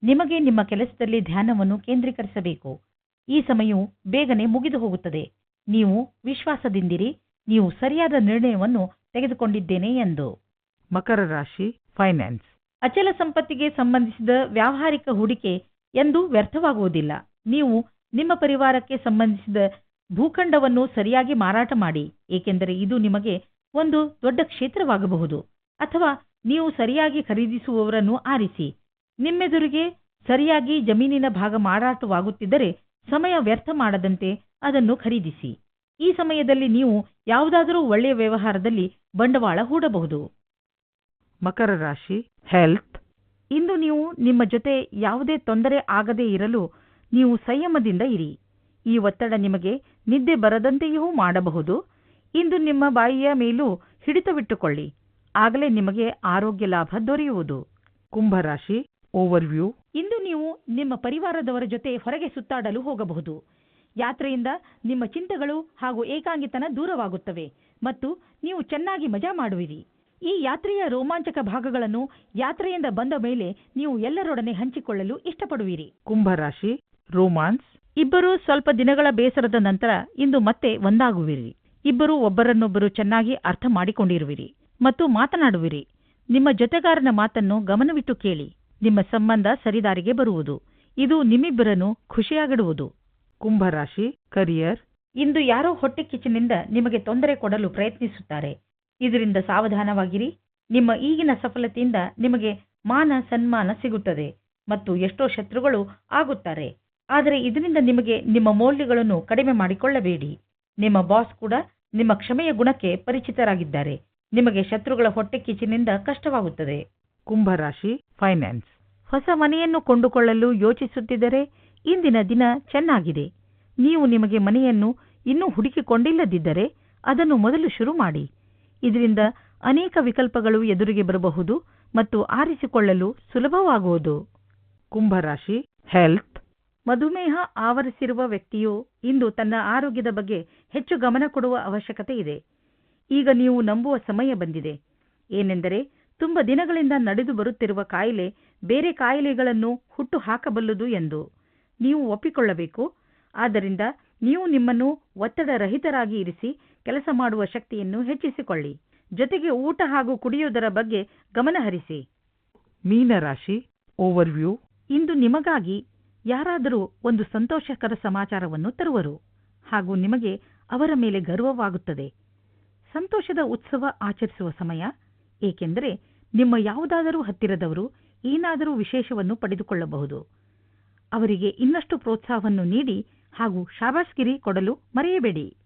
ನಿಮಗೆ ನಿಮ್ಮ ಕೆಲಸದಲ್ಲಿ ಧ್ಯಾನವನ್ನು ಕೇಂದ್ರೀಕರಿಸಬೇಕು. ಈ ಸಮಯವು ಬೇಗನೆ ಮುಗಿದು ಹೋಗುತ್ತದೆ. ನೀವು ವಿಶ್ವಾಸದಿಂದಿರಿ ನೀವು ಸರಿಯಾದ ನಿರ್ಣಯವನ್ನು ತೆಗೆದುಕೊಂಡಿದ್ದೇನೆ ಎಂದು. ಮಕರ ರಾಶಿ ಫೈನಾನ್ಸ್ ಅಚಲ ಸಂಪತ್ತಿಗೆ ಸಂಬಂಧಿಸಿದ ವ್ಯಾವಹಾರಿಕ ಹೂಡಿಕೆ ಎಂದು ವ್ಯರ್ಥವಾಗುವುದಿಲ್ಲ. ನೀವು ನಿಮ್ಮ ಪರಿವಾರಕ್ಕೆ ಸಂಬಂಧಿಸಿದ ಭೂಖಂಡವನ್ನು ಸರಿಯಾಗಿ ಮಾರಾಟ ಮಾಡಿ ಏಕೆಂದರೆ ಇದು ನಿಮಗೆ ಒಂದು ದೊಡ್ಡ ಕ್ಷೇತ್ರವಾಗಬಹುದು. ಅಥವಾ ನೀವು ಸರಿಯಾಗಿ ಖರೀದಿಸುವವರನ್ನು ಆರಿಸಿ. ನಿಮ್ಮೆದುರಿಗೆ ಸರಿಯಾಗಿ ಜಮೀನಿನ ಭಾಗ ಮಾರಾಟವಾಗುತ್ತಿದ್ದರೆ ಸಮಯ ವ್ಯರ್ಥ ಮಾಡದಂತೆ ಅದನ್ನು ಖರೀದಿಸಿ. ಈ ಸಮಯದಲ್ಲಿ ನೀವು ಯಾವುದಾದರೂ ಒಳ್ಳೆಯ ವ್ಯವಹಾರದಲ್ಲಿ ಬಂಡವಾಳ ಹೂಡಬಹುದು. ಮಕರ ರಾಶಿ ಹೆಲ್ತ್ ಇಂದು ನೀವು ನಿಮ್ಮ ಜೊತೆ ಯಾವುದೇ ತೊಂದರೆ ಆಗದೇ ಇರಲು ನೀವು ಸಂಯಮದಿಂದ ಇರಿ. ಈ ಒತ್ತಡ ನಿಮಗೆ ನಿದ್ದೆ ಬರದಂತೆಯೂ ಮಾಡಬಹುದು. ಇಂದು ನಿಮ್ಮ ಬಾಯಿಯ ಮೇಲೂ ಹಿಡಿತವಿಟ್ಟುಕೊಳ್ಳಿ. ಆಗಲೇ ನಿಮಗೆ ಆರೋಗ್ಯ ಲಾಭ ದೊರೆಯುವುದು. ಕುಂಭರಾಶಿ ಓವರ್ವ್ಯೂ ಇಂದು ನೀವು ನಿಮ್ಮ ಪರಿವಾರದವರ ಜೊತೆ ಹೊರಗೆ ಸುತ್ತಾಡಲು ಹೋಗಬಹುದು. ಯಾತ್ರೆಯಿಂದ ನಿಮ್ಮ ಚಿಂತೆಗಳು ಹಾಗೂ ಏಕಾಂಗಿತನ ದೂರವಾಗುತ್ತವೆ ಮತ್ತು ನೀವು ಚೆನ್ನಾಗಿ ಮಜಾ ಮಾಡುವಿರಿ. ಈ ಯಾತ್ರೆಯ ರೋಮಾಂಚಕ ಭಾಗಗಳನ್ನು ಯಾತ್ರೆಯಿಂದ ಬಂದ ಮೇಲೆ ನೀವು ಎಲ್ಲರೊಡನೆ ಹಂಚಿಕೊಳ್ಳಲು ಇಷ್ಟಪಡುವಿರಿ. ಕುಂಭರಾಶಿ ರೋಮಾನ್ಸ್ ಇಬ್ಬರು ಸ್ವಲ್ಪ ದಿನಗಳ ಬೇಸರದ ನಂತರ ಇಂದು ಮತ್ತೆ ಒಂದಾಗುವಿರಿ. ಇಬ್ಬರು ಒಬ್ಬರನ್ನೊಬ್ಬರು ಚೆನ್ನಾಗಿ ಅರ್ಥ ಮಾಡಿಕೊಂಡಿರುವಿರಿ ಮತ್ತು ಮಾತನಾಡುವಿರಿ. ನಿಮ್ಮ ಜೊತೆಗಾರನ ಮಾತನ್ನು ಗಮನವಿಟ್ಟು ಕೇಳಿ. ನಿಮ್ಮ ಸಂಬಂಧ ಸರಿದಾರಿಗೆ ಬರುವುದು. ಇದು ನಿಮ್ಮಿಬ್ಬರನ್ನು ಖುಷಿಯಾಗಿಡುವುದು. ಕುಂಭರಾಶಿ ಕರಿಯರ್. ಇಂದು ಯಾರೋ ಹೊಟ್ಟೆ ಕಿಚ್ಚಿನಿಂದ ನಿಮಗೆ ತೊಂದರೆ ಕೊಡಲು ಪ್ರಯತ್ನಿಸುತ್ತಾರೆ. ಇದರಿಂದ ಸಾವಧಾನವಾಗಿರಿ. ನಿಮ್ಮ ಈಗಿನ ಸಫಲತೆಯಿಂದ ನಿಮಗೆ ಮಾನ ಸನ್ಮಾನ ಸಿಗುತ್ತದೆ ಮತ್ತು ಎಷ್ಟೋ ಶತ್ರುಗಳು ಆಗುತ್ತಾರೆ. ಆದರೆ ಇದರಿಂದ ನಿಮಗೆ ನಿಮ್ಮ ಮೌಲ್ಯಗಳನ್ನು ಕಡಿಮೆ ಮಾಡಿಕೊಳ್ಳಬೇಡಿ. ನಿಮ್ಮ ಬಾಸ್ ಕೂಡ ನಿಮ್ಮ ಕ್ಷಮೆಯ ಗುಣಕ್ಕೆ ಪರಿಚಿತರಾಗಿದ್ದಾರೆ. ನಿಮಗೆ ಶತ್ರುಗಳ ಹೊಟ್ಟೆ ಕಿಚಿನಿಂದ ಕಷ್ಟವಾಗುತ್ತದೆ. ಕುಂಭರಾಶಿ ಫೈನಾನ್ಸ್ ಹೊಸ ಮನೆಯನ್ನು ಕೊಂಡುಕೊಳ್ಳಲು ಯೋಚಿಸುತ್ತಿದ್ದರೆ ಇಂದಿನ ದಿನ ಚೆನ್ನಾಗಿದೆ. ನೀವು ನಿಮಗೆ ಮನೆಯನ್ನು ಇನ್ನೂ ಹುಡುಕಿಕೊಂಡಿಲ್ಲದಿದ್ದರೆ ಅದನ್ನು ಮೊದಲು ಶುರು ಮಾಡಿ. ಇದರಿಂದ ಅನೇಕ ವಿಕಲ್ಪಗಳು ಎದುರಿಗೆ ಬರಬಹುದು ಮತ್ತು ಆರಿಸಿಕೊಳ್ಳಲು ಸುಲಭವಾಗುವುದು. ಕುಂಭರಾಶಿ ಹೆಲ್ತ್ ಮಧುಮೇಹ ಆವರಿಸಿರುವ ವ್ಯಕ್ತಿಯು ಇಂದು ತನ್ನ ಆರೋಗ್ಯದ ಬಗ್ಗೆ ಹೆಚ್ಚು ಗಮನ ಕೊಡುವ ಅವಶ್ಯಕತೆ ಇದೆ. ಈಗ ನೀವು ನಂಬುವ ಸಮಯ ಬಂದಿದೆ. ಏನೆಂದರೆ ತುಂಬ ದಿನಗಳಿಂದ ನಡೆದು ಬರುತ್ತಿರುವ ಕಾಯಿಲೆ ಬೇರೆ ಕಾಯಿಲೆಗಳನ್ನು ಹುಟ್ಟು ಹಾಕಬಲ್ಲದು ಎಂದು. ನೀವು ಒಪ್ಪಿಕೊಳ್ಳಬೇಕು. ಆದ್ದರಿಂದ ನೀವು ನಿಮ್ಮನ್ನು ಒತ್ತಡರಹಿತರಾಗಿ ಇರಿಸಿ ಕೆಲಸ ಮಾಡುವ ಶಕ್ತಿಯನ್ನು ಹೆಚ್ಚಿಸಿಕೊಳ್ಳಿ. ಜೊತೆಗೆ ಊಟ ಹಾಗೂ ಕುಡಿಯುವುದರ ಬಗ್ಗೆ ಗಮನಹರಿಸಿ. ಮೀನರಾಶಿ ಓವರ್ವ್ಯೂ ಇಂದು ನಿಮಗಾಗಿ ಯಾರಾದರೂ ಒಂದು ಸಂತೋಷಕರ ಸಮಾಚಾರವನ್ನು ತರುವರು ಹಾಗೂ ನಿಮಗೆ ಅವರ ಮೇಲೆ ಗರ್ವವಾಗುತ್ತದೆ. ಸಂತೋಷದ ಉತ್ಸವ ಆಚರಿಸುವ ಸಮಯ ಏಕೆಂದರೆ ನಿಮ್ಮ ಯಾವುದಾದರೂ ಹತ್ತಿರದವರು ಏನಾದರೂ ವಿಶೇಷವನ್ನು ಪಡೆದುಕೊಳ್ಳಬಹುದು. ಅವರಿಗೆ ಇನ್ನಷ್ಟು ಪ್ರೋತ್ಸಾಹವನ್ನು ನೀಡಿ ಹಾಗೂ ಶಾಬಾಸ್ಗಿರಿ ಕೊಡಲು ಮರೆಯಬೇಡಿ.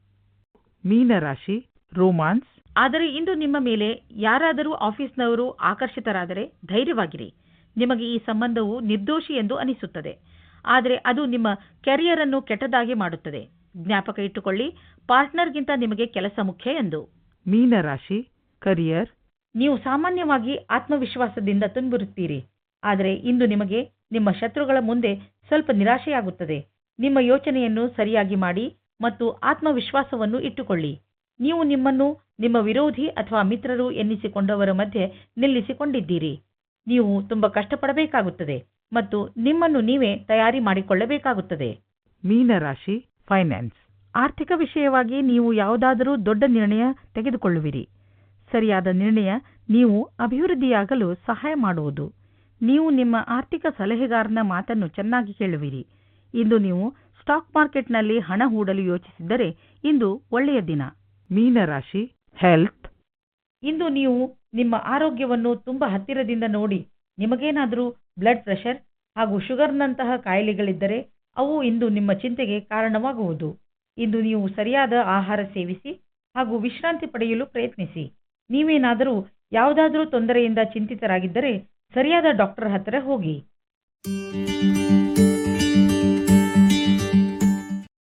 ಮೀನರಾಶಿ ರೋಮಾನ್ಸ್. ಆದರೆ ಇಂದು ನಿಮ್ಮ ಮೇಲೆ ಯಾರಾದರೂ ಆಫೀಸ್ನವರು ಆಕರ್ಷಿತರಾದರೆ ಧೈರ್ಯವಾಗಿರಿ. ನಿಮಗೆ ಈ ಸಂಬಂಧವು ನಿರ್ದೋಷಿ ಎಂದು ಅನಿಸುತ್ತದೆ. ಆದರೆ ಅದು ನಿಮ್ಮ ಕೆರಿಯರ್ ಅನ್ನು ಕೆಟ್ಟದಾಗಿ ಮಾಡುತ್ತದೆ. ಜ್ಞಾಪಕ ಇಟ್ಟುಕೊಳ್ಳಿ ಪಾರ್ಟ್ನರ್ಗಿಂತ ನಿಮಗೆ ಕೆಲಸ ಮುಖ್ಯ ಎಂದು. ಮೀನರಾಶಿ ಕರಿಯರ್ ನೀವು ಸಾಮಾನ್ಯವಾಗಿ ಆತ್ಮವಿಶ್ವಾಸದಿಂದ ತುಂಬಿರುತ್ತೀರಿ. ಆದರೆ ಇಂದು ನಿಮಗೆ ನಿಮ್ಮ ಶತ್ರುಗಳ ಮುಂದೆ ಸ್ವಲ್ಪ ನಿರಾಶೆಯಾಗುತ್ತದೆ. ನಿಮ್ಮ ಯೋಚನೆಯನ್ನು ಸರಿಯಾಗಿ ಮಾಡಿ ಮತ್ತು ಆತ್ಮವಿಶ್ವಾಸವನ್ನು ಇಟ್ಟುಕೊಳ್ಳಿ. ನೀವು ನಿಮ್ಮನ್ನು ನಿಮ್ಮ ವಿರೋಧಿ ಅಥವಾ ಮಿತ್ರರು ಎನ್ನಿಸಿಕೊಂಡವರ ಮಧ್ಯೆ ನಿಲ್ಲಿಸಿಕೊಂಡಿದ್ದೀರಿ. ನೀವು ತುಂಬಾ ಕಷ್ಟಪಡಬೇಕಾಗುತ್ತದೆ. ಮತ್ತು ನಿಮ್ಮನ್ನು ನೀವೇ ತಯಾರಿ ಮಾಡಿಕೊಳ್ಳಬೇಕಾಗುತ್ತದೆ. ಮೀನರಾಶಿ ಫೈನಾನ್ಸ್ ಆರ್ಥಿಕ ವಿಷಯವಾಗಿ ನೀವು ಯಾವುದಾದರೂ ದೊಡ್ಡ ನಿರ್ಣಯ ತೆಗೆದುಕೊಳ್ಳುವಿರಿ. ಸರಿಯಾದ ನಿರ್ಣಯ ನೀವು ಅಭಿವೃದ್ಧಿಯಾಗಲು ಸಹಾಯ ಮಾಡುವುದು. ನೀವು ನಿಮ್ಮ ಆರ್ಥಿಕ ಸಲಹೆಗಾರನ ಮಾತನ್ನು ಚೆನ್ನಾಗಿ ಕೇಳುವಿರಿ. ಇಂದು ನೀವು ಸ್ಟಾಕ್ ಮಾರ್ಕೆಟ್ನಲ್ಲಿ ಹಣ ಹೂಡಲು ಯೋಚಿಸಿದ್ದರೆ ಇಂದು ಒಳ್ಳೆಯ ದಿನ. ಮೀನರಾಶಿ ಹೆಲ್ತ್ ಇಂದು ನೀವು ನಿಮ್ಮ ಆರೋಗ್ಯವನ್ನು ತುಂಬಾ ಹತ್ತಿರದಿಂದ ನೋಡಿ ನಿಮಗೇನಾದರೂ ಬ್ಲಡ್ ಪ್ರೆಷರ್ ಹಾಗೂ ಶುಗರ್ನಂತಹ ಕಾಯಿಲೆಗಳಿದ್ದರೆ ಅವು ಇಂದು ನಿಮ್ಮ ಚಿಂತೆಗೆ ಕಾರಣವಾಗುವುದು. ಇಂದು ನೀವು ಸರಿಯಾದ ಆಹಾರ ಸೇವಿಸಿ ಹಾಗೂ ವಿಶ್ರಾಂತಿ ಪಡೆಯಲು ಪ್ರಯತ್ನಿಸಿ. ನೀವೇನಾದರೂ ಯಾವುದಾದರೂ ತೊಂದರೆಯಿಂದ ಚಿಂತಿತರಾಗಿದ್ದರೆ ಸರಿಯಾದ ಡಾಕ್ಟರ್ ಹತ್ತಿರ ಹೋಗಿ.